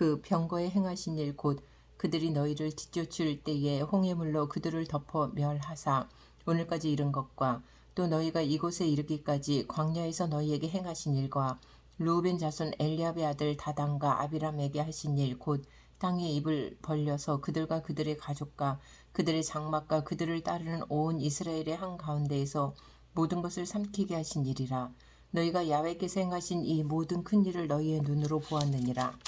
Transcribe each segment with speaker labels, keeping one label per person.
Speaker 1: 그 병거에 행하신 일 곧 그들이 너희를 뒤쫓을 때에 홍해물로 그들을 덮어 멸하사 오늘까지 이른 것과 또 너희가 이곳에 이르기까지 광야에서 너희에게 행하신 일과 루벤 자손 엘리압의 아들 다단과 아비람에게 하신 일 곧 땅의 입을 벌려서 그들과 그들의 가족과 그들의 장막과 그들을 따르는 온 이스라엘의 한 가운데에서 모든 것을 삼키게 하신 일이라 너희가 야훼께서 행하신 이 모든 큰 일을 너희의 눈으로 보았느니라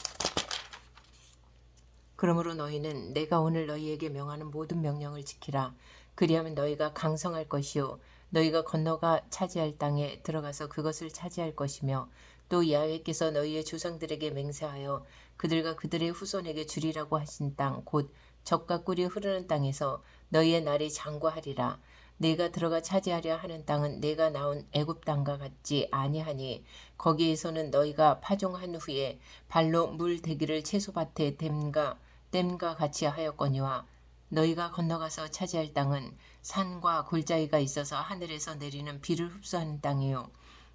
Speaker 1: 그러므로 너희는 내가 오늘 너희에게 명하는 모든 명령을 지키라. 그리하면 너희가 강성할 것이요 너희가 건너가 차지할 땅에 들어가서 그것을 차지할 것이며 또 야훼께서 너희의 조상들에게 맹세하여 그들과 그들의 후손에게 주리라고 하신 땅 곧 적과 꿀이 흐르는 땅에서 너희의 날이 장구하리라. 내가 들어가 차지하려 하는 땅은 내가 나온 애굽 땅과 같지 아니하니 거기에서는 너희가 파종한 후에 발로 물 대기를 채소밭에 댐과 댐과 같이 하였거니와 너희가 건너가서 차지할 땅은 산과 골짜기가 있어서 하늘에서 내리는 비를 흡수하는 땅이요.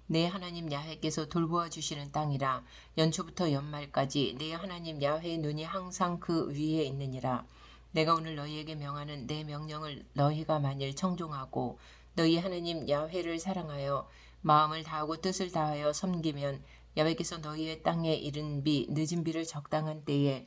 Speaker 1: 내 하나님 야훼께서 돌보아 주시는 땅이라 연초부터 연말까지 내 하나님 야훼의 눈이 항상 그 위에 있느니라. 내가 오늘 너희에게 명하는 내 명령을 너희가 만일 청종하고 너희 하나님 야훼를 사랑하여 마음을 다하고 뜻을 다하여 섬기면 야훼께서 너희의 땅에 이른 비 늦은 비를 적당한 때에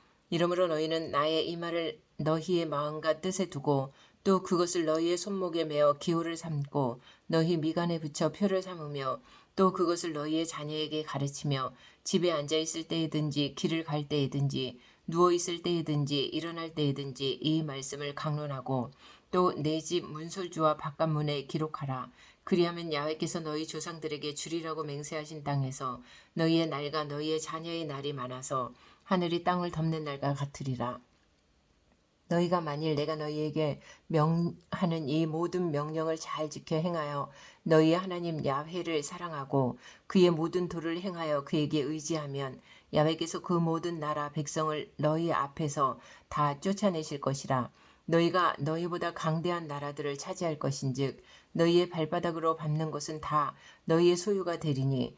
Speaker 1: 이러므로 너희는 나의 이 말을 너희의 마음과 뜻에 두고 또 그것을 너희의 손목에 메어 기호를 삼고 너희 미간에 붙여 표를 삼으며 또 그것을 너희의 자녀에게 가르치며 집에 앉아 있을 때이든지 길을 갈 때이든지 누워 있을 때이든지 일어날 때이든지 이 말씀을 강론하고 또 내 집 문설주와 바깥문에 기록하라. 그리하면 야훼께서 너희 조상들에게 주리라고 맹세하신 땅에서 너희의 날과 너희의 자녀의 날이 많아서 하늘이 땅을 덮는 날과 같으리라. 너희가 만일 내가 너희에게 명하는 이 모든 명령을 잘 지켜 행하여 너희의 하나님 야훼를 사랑하고 그의 모든 도를 행하여 그에게 의지하면 야훼께서 그 모든 나라 백성을 너희 앞에서 다 쫓아내실 것이라 너희가 너희보다 강대한 나라들을 차지할 것인즉 너희의 발바닥으로 밟는 것은 다 너희의 소유가 되리니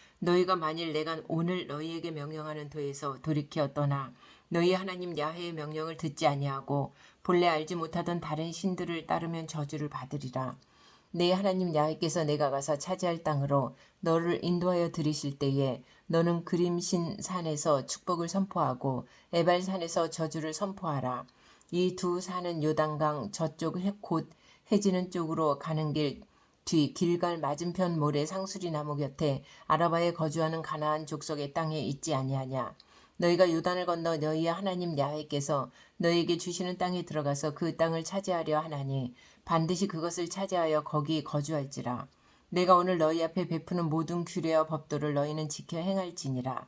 Speaker 1: 너희가 만일 내가 오늘 너희에게 명령하는 도에서 돌이켜 떠나 너희 하나님 야훼의 명령을 듣지 아니하고 본래 알지 못하던 다른 신들을 따르면 저주를 받으리라. 내 하나님 야훼께서 내가 가서 차지할 땅으로 너를 인도하여 들이실 때에 너는 그림신 산에서 축복을 선포하고 에발 산에서 저주를 선포하라. 이 두 산은 요단강 저쪽 해- 곧 해지는 쪽으로 가는 길 뒤 길갈 맞은편 모래 상수리 나무 곁에 아라바에 거주하는 가나안 족속의 땅에 있지 아니하냐. 너희가 요단을 건너 너희의 하나님 야훼께서 너희에게 주시는 땅에 들어가서 그 땅을 차지하려 하나니 반드시 그것을 차지하여 거기 거주할지라. 내가 오늘 너희 앞에 베푸는 모든 규례와 법도를 너희는 지켜 행할지니라.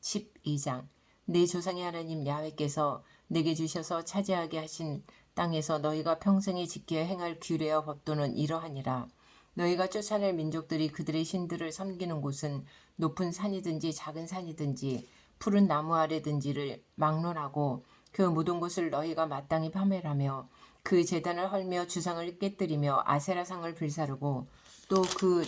Speaker 1: 12장 내 조상의 하나님 야훼께서 내게 주셔서 차지하게 하신 땅에서 너희가 평생에 지켜 행할 규례와 법도는 이러하니라. 너희가 쫓아낼 민족들이 그들의 신들을 섬기는 곳은 높은 산이든지 작은 산이든지 푸른 나무 아래든지를 막론하고 그 묻은 곳을 너희가 마땅히 파멸하며 그 제단을 헐며 주상을 깨뜨리며 아세라상을 불사르고 또 그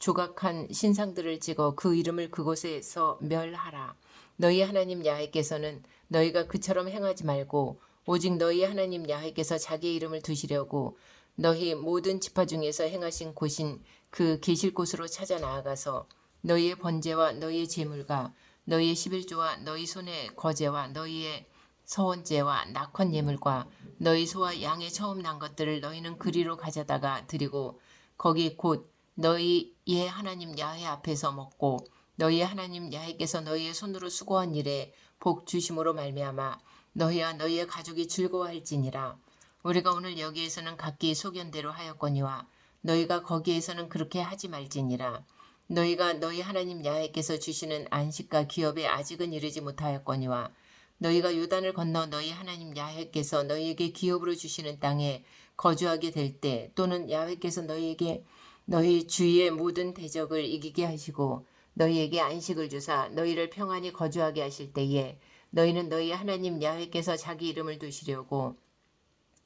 Speaker 1: 조각한 신상들을 찍어 그 이름을 그곳에서 멸하라. 너희 하나님 야훼께서는 너희가 그처럼 행하지 말고 오직 너희 하나님 야훼께서 자기의 이름을 두시려고 너희 모든 지파 중에서 행하신 곳인 그 계실 곳으로 찾아 나아가서 너희의 번제와 너희의 제물과 너희의 십일조와 너희 손의 거제와 너희의 서원제와 낙헌 예물과 너희 소와 양의 처음 난 것들을 너희는 그리로 가져다가 드리고 거기 곧 너희의 하나님 야훼 앞에서 먹고 너희의 하나님 야훼께서 너희의 손으로 수고한 일에 복 주심으로 말미암아 너희와 너희의 가족이 즐거워할지니라 우리가 오늘 여기에서는 각기 소견대로 하였거니와 너희가 거기에서는 그렇게 하지 말지니라. 너희가 너희 하나님 야훼께서 주시는 안식과 기업에 아직은 이르지 못하였거니와 너희가 요단을 건너 너희 하나님 야훼께서 너희에게 기업으로 주시는 땅에 거주하게 될 때 또는 야훼께서 너희에게 너희 주위의 모든 대적을 이기게 하시고 너희에게 안식을 주사 너희를 평안히 거주하게 하실 때에 너희는 너희 하나님 야훼께서 자기 이름을 두시려고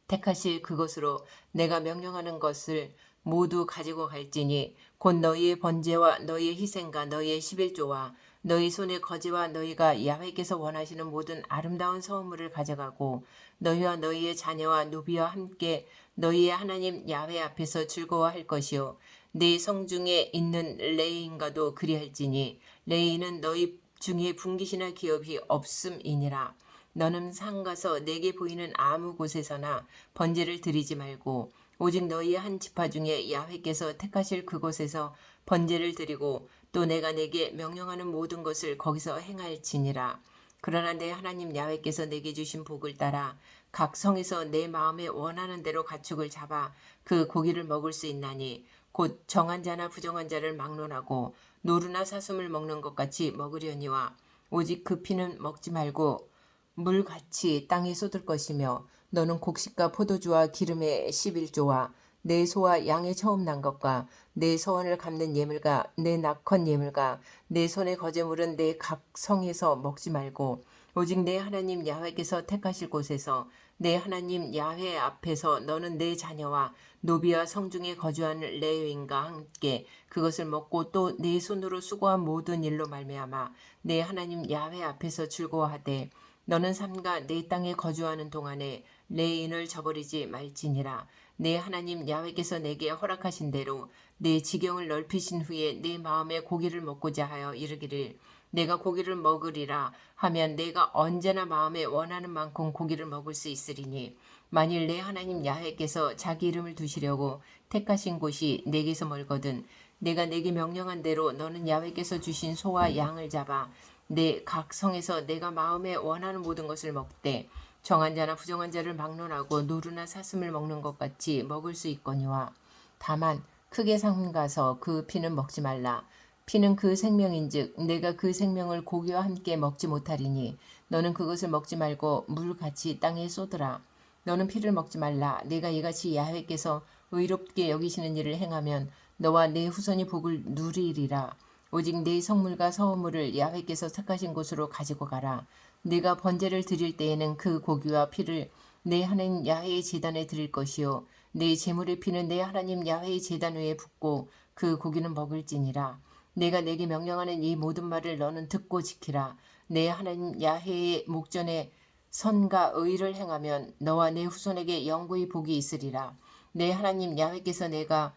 Speaker 1: 택하실 그것으로 내가 명령하는 것을 모두 가지고 갈지니 곧 너희의 번제와 너희의 희생과 너희의 십일조와 너희 손의 거지와 너희가 야훼께서 원하시는 모든 아름다운 성물을 가져가고 너희와 너희의 자녀와 누비와 함께 너희의 하나님 야훼 앞에서 즐거워할 것이요 네 성중에 있는 레인과도 그리할지니 레인은 너희 중에 분기시나 기업이 없음이니라 너는 상 가서 내게 보이는 아무 곳에서나 번제를 드리지 말고 오직 너희의 한 지파 중에 야훼께서 택하실 그곳에서 번제를 드리고 또 내가 내게 명령하는 모든 것을 거기서 행할지니라. 그러나 내 하나님 야훼께서 내게 주신 복을 따라 각 성에서 내 마음에 원하는 대로 가축을 잡아 그 고기를 먹을 수 있나니 곧 정한 자나 부정한 자를 막론하고 노루나 사슴을 먹는 것 같이 먹으려니와 오직 그 피는 먹지 말고 물같이 땅에 쏟을 것이며 너는 곡식과 포도주와 기름의 11조와 내 소와 양의 처음 난 것과 내 서원을 갚는 예물과 내 낙헌 예물과 내 손의 거제물은 내 각 성에서 먹지 말고 오직 내 하나님 야훼께서 택하실 곳에서 내 하나님 야훼 앞에서 너는 내 자녀와 노비와 성중에 거주하는 레위인과 함께 그것을 먹고 또 내 손으로 수고한 모든 일로 말미암아 내 하나님 야훼 앞에서 즐거워하되 너는 삼가 내 땅에 거주하는 동안에 레인을 저버리지 말지니라. 내 하나님 야훼께서 내게 허락하신 대로 내 지경을 넓히신 후에 내 마음에 고기를 먹고자 하여 이르기를. 내가 고기를 먹으리라 하면 내가 언제나 마음에 원하는 만큼 고기를 먹을 수 있으리니. 만일 내 하나님 야훼께서 자기 이름을 두시려고 택하신 곳이 내게서 멀거든 내가 내게 명령한 대로 너는 야훼께서 주신 소와 양을 잡아 내 각 성에서 내가 마음에 원하는 모든 것을 먹되 정한 자나 부정한 자를 막론하고 노루나 사슴을 먹는 것 같이 먹을 수 있거니와 다만 크게 삼가서 그 피는 먹지 말라. 피는 그 생명인즉 내가 그 생명을 고기와 함께 먹지 못하리니 너는 그것을 먹지 말고 물같이 땅에 쏟으라. 너는 피를 먹지 말라. 내가 이같이 야훼께서 의롭게 여기시는 일을 행하면 너와 내 후손이 복을 누리리라 오직 내 성물과 서물을 야훼께서 택하신 곳으로 가지고 가라. 네가 번제를 드릴 때에는 그 고기와 피를 내 하나님 야훼의 제단에 드릴 것이요 내 제물의 피는 내 하나님 야훼의 제단 위에 붓고 그 고기는 먹을지니라. 내가 내게 명령하는 이 모든 말을 너는 듣고 지키라. 내 하나님 야훼의 목전에 선과 의를 행하면 너와 내 후손에게 영구히 복이 있으리라. 내 하나님 야훼께서 내가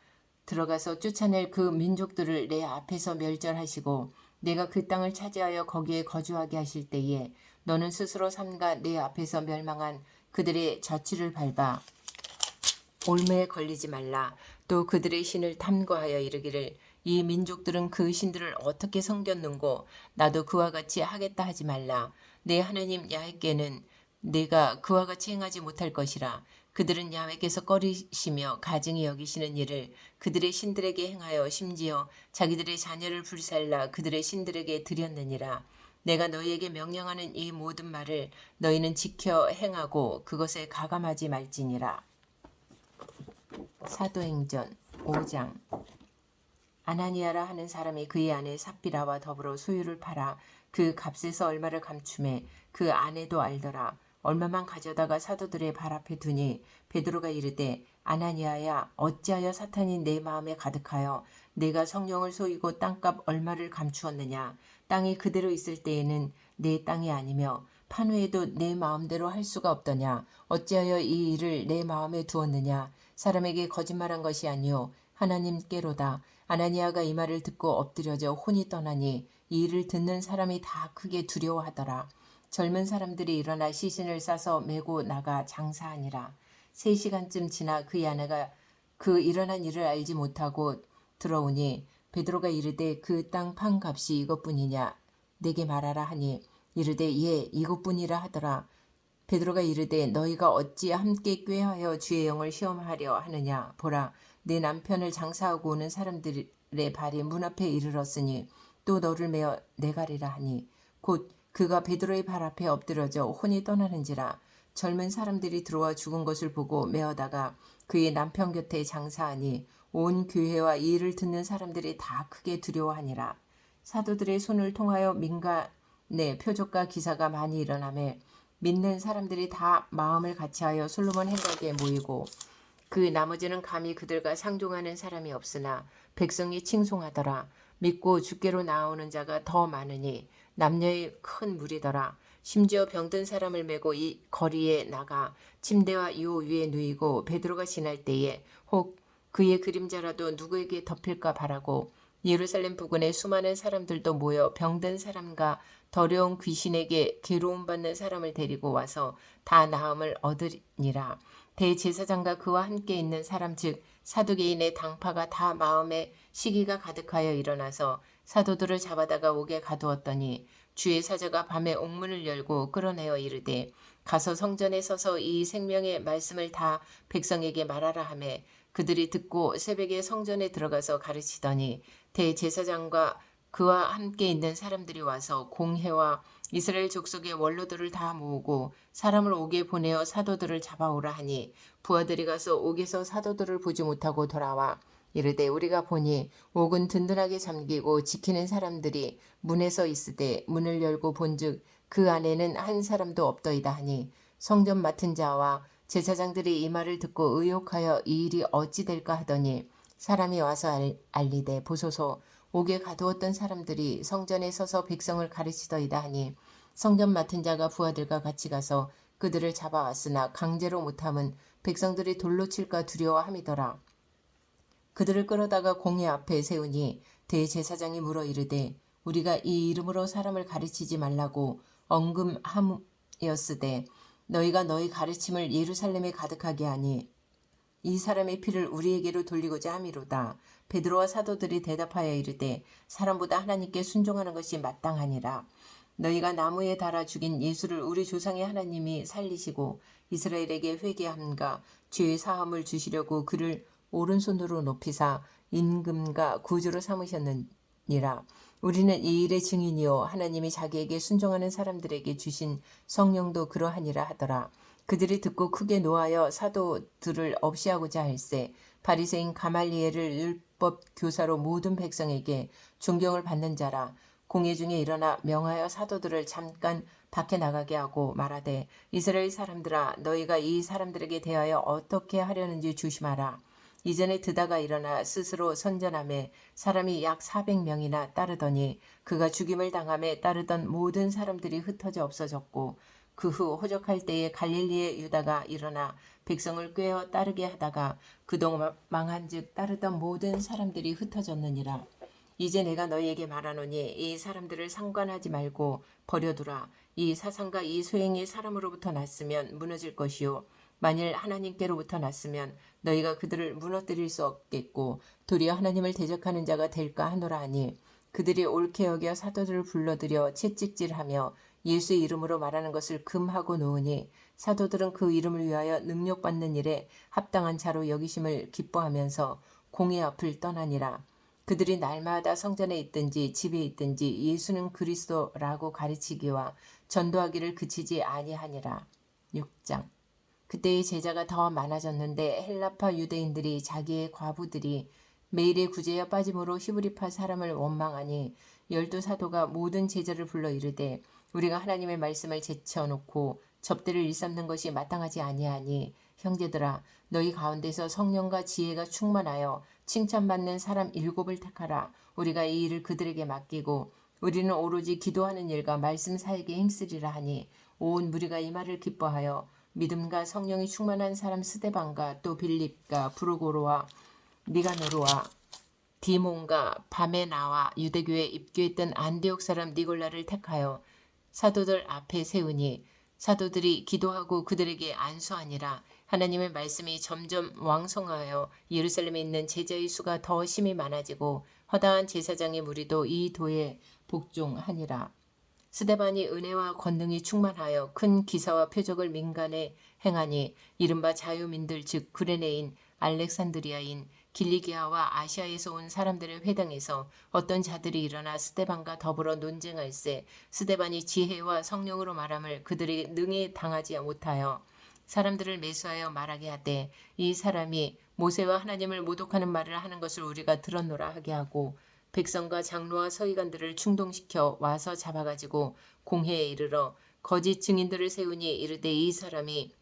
Speaker 1: 들어가서 쫓아낼 그 민족들을 내 앞에서 멸절하시고 내가 그 땅을 차지하여 거기에 거주하게 하실 때에 너는 스스로 삼가 내 앞에서 멸망한 그들의 자취를 밟아 올매에 걸리지 말라. 또 그들의 신을 탐구하여 이르기를 이 민족들은 그 신들을 어떻게 섬겼는고 나도 그와 같이 하겠다 하지 말라. 내 하나님 야훼께는 내가 그와 같이 행하지 못할 것이라. 그들은 야훼께서 꺼리시며 가증히 여기시는 일을 그들의 신들에게 행하여 심지어 자기들의 자녀를 불살라 그들의 신들에게 드렸느니라. 내가 너희에게 명령하는 이 모든 말을 너희는 지켜 행하고 그것에 가감하지 말지니라. 사도행전 5장 아나니아라 하는 사람이 그의 아내 삽비라와 더불어 소유를 팔아 그 값에서 얼마를 감춤해 그 아내도 알더라. 얼마만 가져다가 사도들의 발 앞에 두니 베드로가 이르되 아나니아야 어찌하여 사탄이 내 마음에 가득하여 내가 성령을 쏘이고 땅값 얼마를 감추었느냐? 땅이 그대로 있을 때에는 내 땅이 아니며 판후에도 내 마음대로 할 수가 없더냐? 어찌하여 이 일을 내 마음에 두었느냐? 사람에게 거짓말한 것이 아니요 하나님께로다. 아나니아가 이 말을 듣고 엎드려져 혼이 떠나니 이 일을 듣는 사람이 다 크게 두려워하더라 젊은 사람들이 일어나 시신을 싸서 메고 나가 장사하니라. 세 시간쯤 지나 그의 아내가 그 일어난 일을 알지 못하고 들어오니 베드로가 이르되 그 땅 판 값이 이것뿐이냐? 내게 말하라 하니 이르되 예 이것뿐이라 하더라. 베드로가 이르되 너희가 어찌 함께 꾀하여 주의 영을 시험하려 하느냐? 보라 내 남편을 장사하고 오는 사람들의 발이 문 앞에 이르렀으니 또 너를 메어 내가리라 하니 곧 그가 베드로의 발 앞에 엎드러져 혼이 떠나는지라 젊은 사람들이 들어와 죽은 것을 보고 메어다가 그의 남편 곁에 장사하니 온 교회와 이 일을 듣는 사람들이 다 크게 두려워하니라. 사도들의 손을 통하여 민간의 표적과 기사가 많이 일어나매 믿는 사람들이 다 마음을 같이하여 솔로몬 행각에 모이고 그 나머지는 감히 그들과 상종하는 사람이 없으나 백성이 칭송하더라. 믿고 주께로 나오는 자가 더 많으니 남녀의 큰 무리더라 심지어 병든 사람을 메고 이 거리에 나가 침대와 요 위에 누이고 베드로가 지날 때에 혹 그의 그림자라도 누구에게 덮일까 바라고 예루살렘 부근에 수많은 사람들도 모여 병든 사람과 더러운 귀신에게 괴로움 받는 사람을 데리고 와서 다 나음을 얻으니라. 대제사장과 그와 함께 있는 사람 즉 사두개인의 당파가 다 마음에 시기가 가득하여 일어나서 사도들을 잡아다가 옥에 가두었더니 주의 사자가 밤에 옥문을 열고 끌어내어 이르되 가서 성전에 서서 이 생명의 말씀을 다 백성에게 말하라 하매 그들이 듣고 새벽에 성전에 들어가서 가르치더니 대제사장과 그와 함께 있는 사람들이 와서 공회와 이스라엘 족속의 원로들을 다 모으고 사람을 옥에 보내어 사도들을 잡아오라 하니 부하들이 가서 옥에서 사도들을 보지 못하고 돌아와 이르되 우리가 보니 옥은 든든하게 잠기고 지키는 사람들이 문에서 있으되 문을 열고 본즉 그 안에는 한 사람도 없더이다 하니 성전 맡은 자와 제사장들이 이 말을 듣고 의혹하여 이 일이 어찌 될까 하더니 사람이 와서 알, 알리되 보소서 옥에 가두었던 사람들이 성전에 서서 백성을 가르치더이다 하니 성전 맡은 자가 부하들과 같이 가서 그들을 잡아왔으나 강제로 못함은 백성들이 돌로 칠까 두려워함이더라. 그들을 끌어다가 공회 앞에 세우니 대제사장이 물어 이르되 우리가 이 이름으로 사람을 가르치지 말라고 언금하였으되 너희가 너희 가르침을 예루살렘에 가득하게 하니 이 사람의 피를 우리에게로 돌리고자 함이로다. 베드로와 사도들이 대답하여 이르되 사람보다 하나님께 순종하는 것이 마땅하니라. 너희가 나무에 달아 죽인 예수를 우리 조상의 하나님이 살리시고 이스라엘에게 회개함과 죄의 사함을 주시려고 그를 오른손으로 높이사 임금과 구주로 삼으셨느니라. 우리는 이 일의 증인이요 하나님이 자기에게 순종하는 사람들에게 주신 성령도 그러하니라 하더라. 그들이 듣고 크게 노하여 사도들을 없이하고자 할세 바리새인 가말리엘을 율법 교사로 모든 백성에게 존경을 받는 자라 공회 중에 일어나 명하여 사도들을 잠깐 밖에 나가게 하고 말하되 이스라엘 사람들아 너희가 이 사람들에게 대하여 어떻게 하려는지 조심하라 이전에 드다가 일어나 스스로 선전함에 사람이 약 400명이나 따르더니 그가 죽임을 당함에 따르던 모든 사람들이 흩어져 없어졌고 그 후 호적할 때에 갈릴리의 유다가 일어나 백성을 꿰어 따르게 하다가 그동안 망한즉 따르던 모든 사람들이 흩어졌느니라. 이제 내가 너희에게 말하노니 이 사람들을 상관하지 말고 버려두라. 이 사상과 이 소행이 사람으로부터 났으면 무너질 것이요. 만일 하나님께로부터 났으면 너희가 그들을 무너뜨릴 수 없겠고 도리어 하나님을 대적하는 자가 될까 하노라 하니 그들이 옳게 여겨 사도들을 불러들여 채찍질하며 예수의 이름으로 말하는 것을 금하고 놓으니 사도들은 그 이름을 위하여 능력받는 일에 합당한 자로 여기심을 기뻐하면서 공의 앞을 떠나니라. 그들이 날마다 성전에 있든지 집에 있든지 예수는 그리스도라고 가르치기와 전도하기를 그치지 아니하니라. 6장 그때의 제자가 더 많아졌는데 헬라파 유대인들이 자기의 과부들이 매일의 구제에 빠짐으로 히브리파 사람을 원망하니 열두 사도가 모든 제자를 불러 이르되 우리가 하나님의 말씀을 제쳐놓고 접대를 일삼는 것이 마땅하지 아니하니 형제들아 너희 가운데서 성령과 지혜가 충만하여 칭찬받는 사람 일곱을 택하라. 우리가 이 일을 그들에게 맡기고 우리는 오로지 기도하는 일과 말씀 사에게 힘쓰리라 하니 온 무리가 이 말을 기뻐하여 믿음과 성령이 충만한 사람 스데반과 또 빌립과 브루고로와 니가노로와 디몬과 바메나와 유대교에 입교했던 안디옥 사람 니골라를 택하여 사도들 앞에 세우니 사도들이 기도하고 그들에게 안수하니라. 하나님의 말씀이 점점 왕성하여 예루살렘에 있는 제자의 수가 더 심히 많아지고 허다한 제사장의 무리도 이 도에 복종하니라 스데반이 은혜와 권능이 충만하여 큰 기사와 표적을 민간에 행하니 이른바 자유민들 즉 구레네인 알렉산드리아인 길리기아와 아시아에서 온 사람들의 회당에서 어떤 자들이 일어나 스데반과 더불어 논쟁할세 스데반이 지혜와 성령으로 말함을 그들이 능히 당하지 못하여 사람들을 매수하여 말하게 하되 이 사람이 모세와 하나님을 모독하는 말을 하는 것을 우리가 들었노라 하게 하고 백성과 장로와 서기관들을 충동시켜 와서 잡아가지고 공회에 이르러 거짓 증인들을 세우니 이르되 이 사람이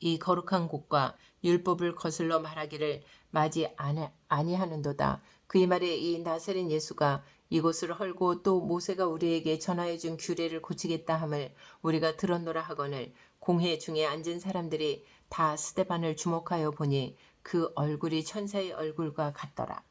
Speaker 1: 이 거룩한 곳과 율법을 거슬러 말하기를 마지 아니- 아니하는도다. 그의 말에 이 나사렛 예수가 이곳을 헐고 또 모세가 우리에게 전하여 준 규례를 고치겠다 함을 우리가 들었노라 하거늘 공회 중에 앉은 사람들이 다 스테반을 주목하여 보니 그 얼굴이 천사의 얼굴과 같더라.